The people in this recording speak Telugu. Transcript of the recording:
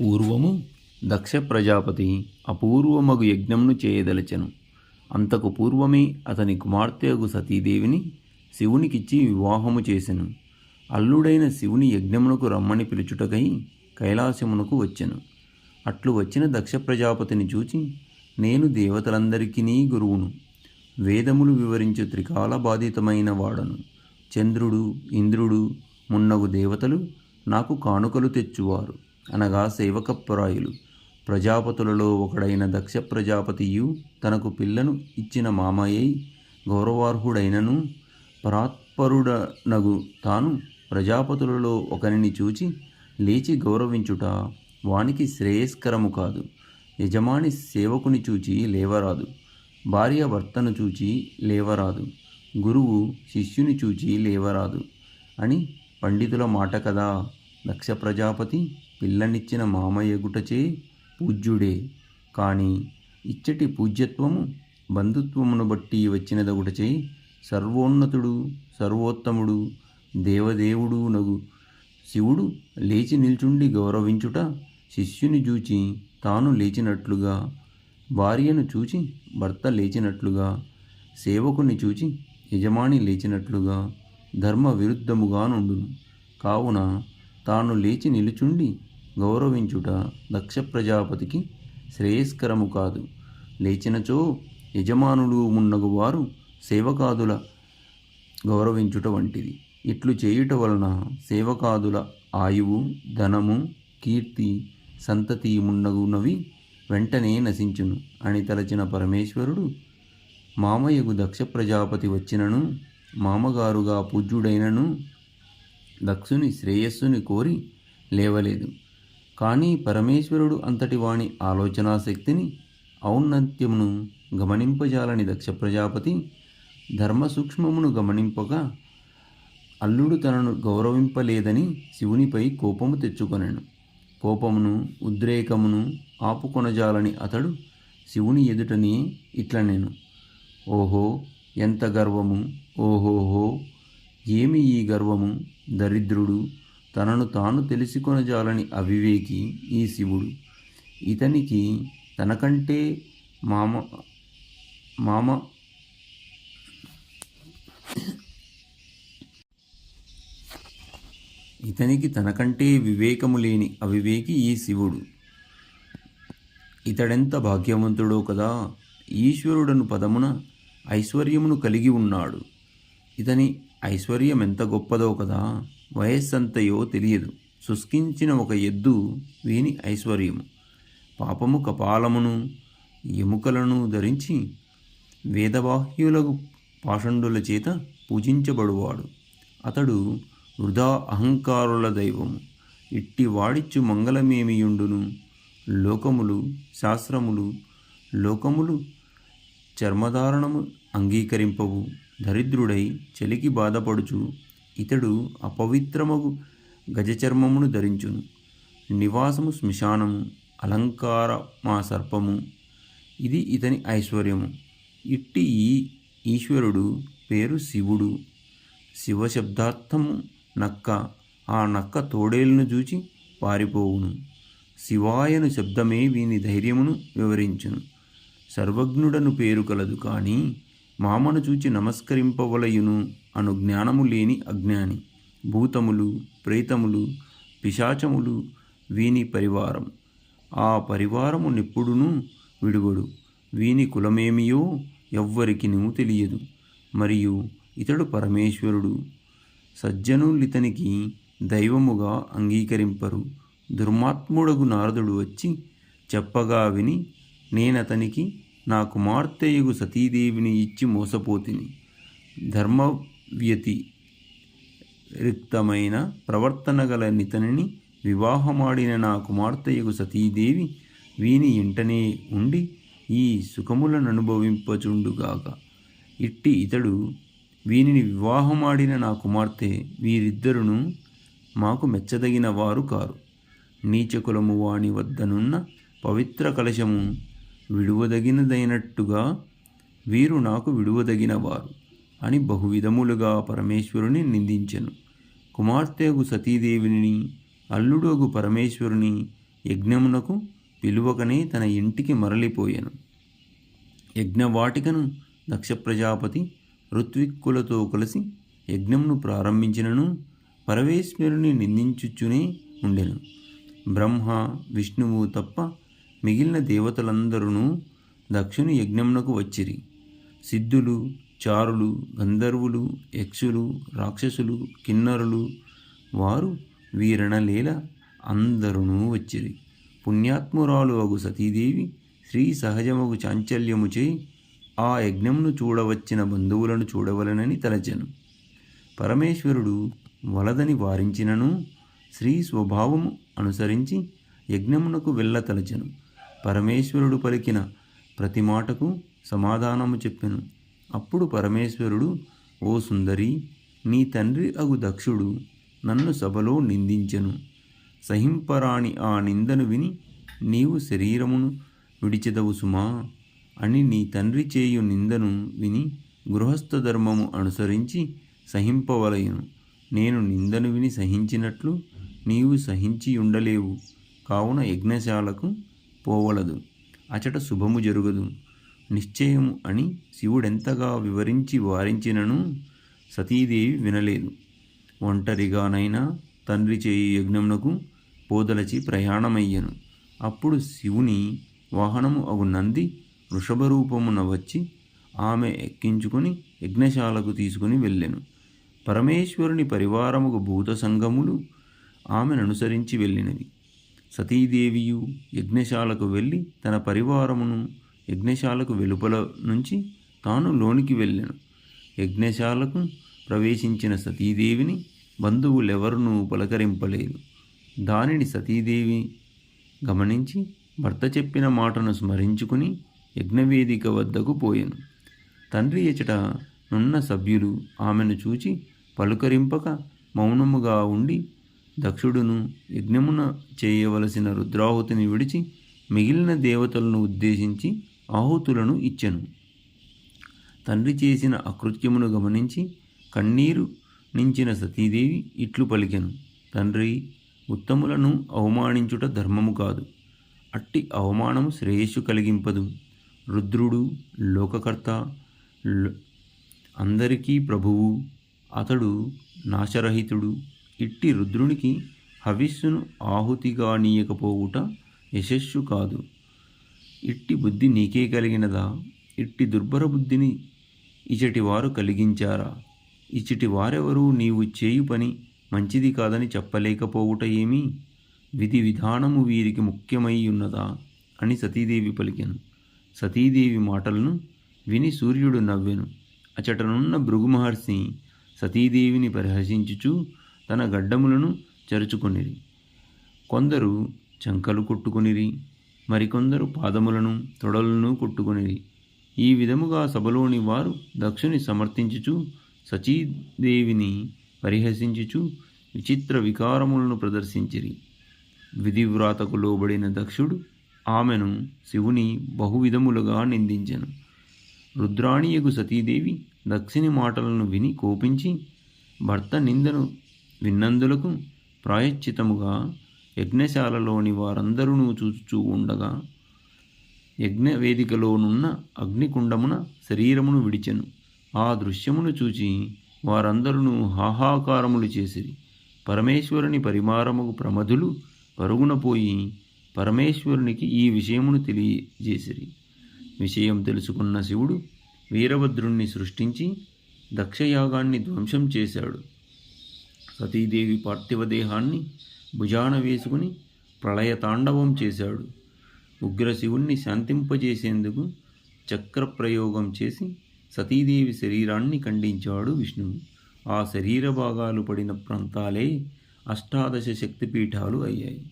పూర్వము దక్ష ప్రజాపతి అపూర్వమగు యజ్ఞమును చేయదలచెను. అంతకు పూర్వమే అతని కుమార్తెగు సతీదేవిని శివునికిచ్చి వివాహము చేసెను. అల్లుడైన శివుని యజ్ఞమునకు రమ్మని పిలుచుటకై కైలాసమునకు వచ్చెను. అట్లు వచ్చిన దక్ష ప్రజాపతిని చూచి నేను దేవతలందరికీ గురువును. వేదములు వివరించు త్రికాల బాధితమైన వాడను. చంద్రుడు ఇంద్రుడు మున్నగు దేవతలు నాకు కానుకలు తెచ్చువారు. అనగా సేవకప్రాయులు. ప్రజాపతులలో ఒకడైన దక్ష ప్రజాపతియు తనకు పిల్లను ఇచ్చిన మామయ్యై గౌరవార్హుడైనను పరాత్పరుడనగు తాను ప్రజాపతులలో ఒకరిని చూచి లేచి గౌరవించుట వానికి శ్రేయస్కరము కాదు. యజమాని సేవకుని చూచి లేవరాదు. భార్య భర్తను చూచి లేవరాదు. గురువు శిష్యుని చూచి లేవరాదు అని పండితుల మాట కదా దక్ష ప్రజాపతి పిల్లనిచ్చిన మామయ్యగుటచే పూజ్యుడే. కానీ ఇచ్చటి పూజ్యత్వము బంధుత్వమును బట్టి వచ్చినదగుటచే సర్వోన్నతుడు సర్వోత్తముడు దేవదేవుడు నగు. శివుడు లేచి నిల్చుండి గౌరవించుట శిష్యుని చూచి తాను లేచినట్లుగా భార్యను చూచి భర్త లేచినట్లుగా సేవకుని చూచి యజమాని లేచినట్లుగా ధర్మ విరుద్ధముగా నుండును కావున తాను లేచి నిలుచుండి గౌరవించుట దక్ష ప్రజాపతికి శ్రేయస్కరము కాదు. లేచినచో యజమానులు మున్నగు వారు సేవకాదుల గౌరవించుట వంటిది. ఇట్లు చేయుట వలన సేవకాదుల ఆయువు ధనము కీర్తి సంతతి మున్నగునవి వెంటనే నశించును. అని తలచిన పరమేశ్వరుడు మామయ్యకు దక్ష ప్రజాపతి వచ్చినను మామగారుగా పూజ్యుడైనను దక్షుని శ్రేయస్సుని కోరి లేవలేదు. కానీ పరమేశ్వరుడు అంతటి వాణి ఆలోచనా శక్తిని ఔన్నత్యమును గమనింపజాలని దక్ష ప్రజాపతి ధర్మ సూక్ష్మమును గమనింపగా అల్లుడు తనను గౌరవింపలేదని శివునిపై కోపము తెచ్చుకొనెను. కోపమును ఉద్రేకమును ఆపుకొనజాలని అతడు శివుని ఎదుటనే ఇట్ల నేను ఓహో ఎంత గర్వము! ఓహోహో! ఏమి ఈ గర్వము? దరిద్రుడు తనను తాను తెలుసుకొనజాలని అవివేకి ఈ శివుడు ఇతనికి తనకంటే మామ మామ ఇతనికి తనకంటే వివేకము లేని అవివేకి ఈ శివుడు. ఇతడెంత భాగ్యవంతుడో కదా! ఈశ్వరుడను పదమున ఐశ్వర్యమును కలిగి ఉన్నాడు. ఇతని ఐశ్వర్యం ఎంత గొప్పదో కదా! వయస్సంతయో తెలియదు. శుష్కించిన ఒక ఎద్దు వీని ఐశ్వర్యము. పాపము కపాలమును ఎముకలను ధరించి వేదవాహ్యులకు పాషండుల చేత పూజించబడువాడు. అతడు వృధా అహంకారుల దైవము. ఇట్టి వాడిచ్చు మంగళమేమియుండును? లోకములు శాస్త్రములు లోకములు చర్మధారణము అంగీకరింపవు. దరిద్రుడై చలికి బాధపడుచు ఇతడు అపవిత్రమగు గజచర్మమును ధరించును. నివాసము శ్మశానము అలంకార మా సర్పము. ఇది ఇతని ఐశ్వర్యము. ఇట్టి ఈ ఈశ్వరుడు పేరు శివుడు. శివశబ్దార్థము నక్క ఆ నక్క తోడేలను చూచి పారిపోవును. శివాయను శబ్దమే వీని ధైర్యమును వివరించును. సర్వజ్ఞుడను పేరు కలదు కానీ మామను చూచి నమస్కరింపవలయును. అను జ్ఞానము లేని అజ్ఞాని. భూతములు ప్రేతములు పిశాచములు వీని పరివారం. ఆ పరివారము నిప్పుడును విడువడు వీని కులమేమియో ఎవ్వరికి తెలియదు. మరియు ఇతడు పరమేశ్వరుడు. సజ్జనులితనికి దైవముగా అంగీకరింపరు. దుర్మాత్ముడగు నారదుడు వచ్చి చెప్పగా విని నేనతనికి నా కుమార్తెయుగు సతీదేవిని ఇచ్చి మోసపోతిని. ధర్మ వ్యతి రిక్తమైన ప్రవర్తన గల నితనిని వివాహమాడిన నా కుమార్తెయకు సతీదేవి వీని ఇంటనే ఉండి ఈ సుఖములను అనుభవింపచుండుగాక ఇట్టి ఇతడు వీనిని వివాహమాడిన నా కుమార్తె వీరిద్దరును మాకు మెచ్చదగిన వారు కారు. నీచకులము వాణి వద్దనున్న పవిత్ర కలశము విడువదగినదైనట్టుగా వీరు నాకు విడువదగిన వారు అని బహువిధములుగా పరమేశ్వరుని నిందించెను. కుమార్తెగు సతీదేవిని అల్లుడోగు పరమేశ్వరుని యజ్ఞమునకు పిలువకనే తన ఇంటికి మరలిపోయాను. యజ్ఞవాటికను దక్ష ప్రజాపతి ఋత్విక్కులతో కలిసి యజ్ఞమును ప్రారంభించినను పరమేశ్వరుని నిందించుచునే ఉండెను. బ్రహ్మ విష్ణువు తప్ప మిగిలిన దేవతలందరూ దక్షుని యజ్ఞమునకు వచ్చిరి. సిద్ధులు చారులు గంధర్వులు యక్షులు రాక్షసులు కిన్నరులు వారు వీరణలీల అందరూ వచ్చిరి. పుణ్యాత్మురాలు అగు సతీదేవి శ్రీ సహజమగు చాంచల్యముచే ఆ యజ్ఞమును చూడవచ్చిన బంధువులను చూడవలనని తలచెను. పరమేశ్వరుడు వలదని వారించినను శ్రీ స్వభావము అనుసరించి యజ్ఞమునకు వెళ్ళతలచెను పరమేశ్వరుడు పలికిన ప్రతి మాటకు సమాధానము చెప్పెను. అప్పుడు పరమేశ్వరుడు ఓ సుందరి నీ తండ్రి అగు దక్షుడు నన్ను సభలో నిందించెను. సహింపరాణి ఆ నిందను విని నీవు శరీరమును విడిచెదవు సుమా అని నీ తండ్రి చేయు నిందను విని గృహస్థ ధర్మము అనుసరించి సహింపవలయను నేను నిందను విని సహించినట్లు నీవు సహించి ఉండలేవు కావున యజ్ఞశాలకు పోవలదు. అచట శుభము జరుగదు. నిశ్చయము అని శివుడెంతగా వివరించి వారించినను సతీదేవి వినలేదు. ఒంటరిగానైనా తండ్రి చేయి యజ్ఞమునకు పోదలచి ప్రయాణమయ్యను. అప్పుడు శివుని వాహనము అగు నంది వృషభ రూపమున వచ్చి ఆమె ఎక్కించుకుని యజ్ఞశాలకు తీసుకుని వెళ్ళెను. పరమేశ్వరుని పరివారముకు భూత సంగములు ఆమెను అనుసరించి వెళ్ళినవి. సతీదేవియు యజ్ఞశాలకు వెళ్ళి తన పరివారమును యజ్ఞశాలకు వెలుపల నుంచి తాను లోనికి వెళ్ళాను. యజ్ఞశాలకు ప్రవేశించిన సతీదేవిని బంధువులెవరునూ పలకరింపలేదు. దానిని సతీదేవి గమనించి భర్త చెప్పిన మాటను స్మరించుకుని యజ్ఞవేదిక వద్దకు పోయాను. తండ్రి ఎచట నున్న సభ్యులు ఆమెను చూచి పలుకరింపక మౌనముగా ఉండి దక్షుడును యజ్ఞమున చేయవలసిన రుద్రాహుతిని విడిచి మిగిలిన దేవతలను ఉద్దేశించి ఆహుతులను ఇచ్చెను. తండ్రి చేసిన అకృత్యమును గమనించి కన్నీరు నించిన సతీదేవి ఇట్లు పలికెను. తండ్రి ఉత్తములను అవమానించుట ధర్మము కాదు. అట్టి అవమానము శ్రేయస్సు కలిగింపదు. రుద్రుడు లోకకర్త అందరికీ ప్రభువు. అతడు నాశరహితుడు. ఇట్టి రుద్రునికి హవిస్సును ఆహుతిగా నీయకపోవుట యశస్సు కాదు. ఇట్టి బుద్ధి నీకే కలిగినదా? ఇట్టి దుర్భర బుద్ధిని ఇచటి వారు కలిగించారా? ఇచ్చటి వారెవరూ నీవు చేయు పని మంచిది కాదని చెప్పలేకపోవుట ఏమి? విధి విధానము వీరికి ముఖ్యమై ఉన్నదా? అని సతీదేవి పలికెను. సతీదేవి మాటలను విని సూర్యుడు నవ్వెను. అచటనున్న భృగు మహర్షి సతీదేవిని పరిహసించుచు తన గడ్డములను చరుచుకొనిరి. కొందరు చంకలు కొట్టుకొనిరి. మరికొందరు పాదములను తొడలను కొట్టుకునేది ఈ విధముగా సభలోని వారు దక్షుని సమర్థించుచు సచీదేవిని పరిహసించుచు విచిత్ర వికారములను ప్రదర్శించిరి. విధివ్రాతకు లోబడిన దక్షుడు ఆమెను శివుని బహువిధములుగా నిందించెను. రుద్రాణియకు సతీదేవి దక్షిణి మాటలను విని కోపించి భర్త నిందను విన్నందులకు ప్రాయశ్చితముగా యజ్ఞశాలలోని వారందరూ చూచుచూ ఉండగా యజ్ఞ వేదికలోనున్న అగ్నికుండమున శరీరమును విడిచెను. ఆ దృశ్యమును చూచి వారందరూ హాహాకారములు చేసిరి. పరమేశ్వరుని పరిమారముకు ప్రమధులు పరుగున పోయి పరమేశ్వరునికి ఈ విషయమును తెలియజేసిరి. విషయం తెలుసుకున్న శివుడు వీరభద్రుణ్ణి సృష్టించి దక్షయాగాన్ని ధ్వంసం చేశాడు. సతీదేవి పార్థివ దేహాన్ని భుజాన వేసుకుని ప్రళయ తాండవం చేశాడు. ఉగ్రశివుణ్ణి శాంతింపజేసేందుకు చక్ర ప్రయోగం చేసి సతీదేవి శరీరాన్ని ఖండించాడు విష్ణువు. ఆ శరీర భాగాలు పడిన ప్రాంతాలే అష్టాదశ శక్తిపీఠాలు అయ్యాయి.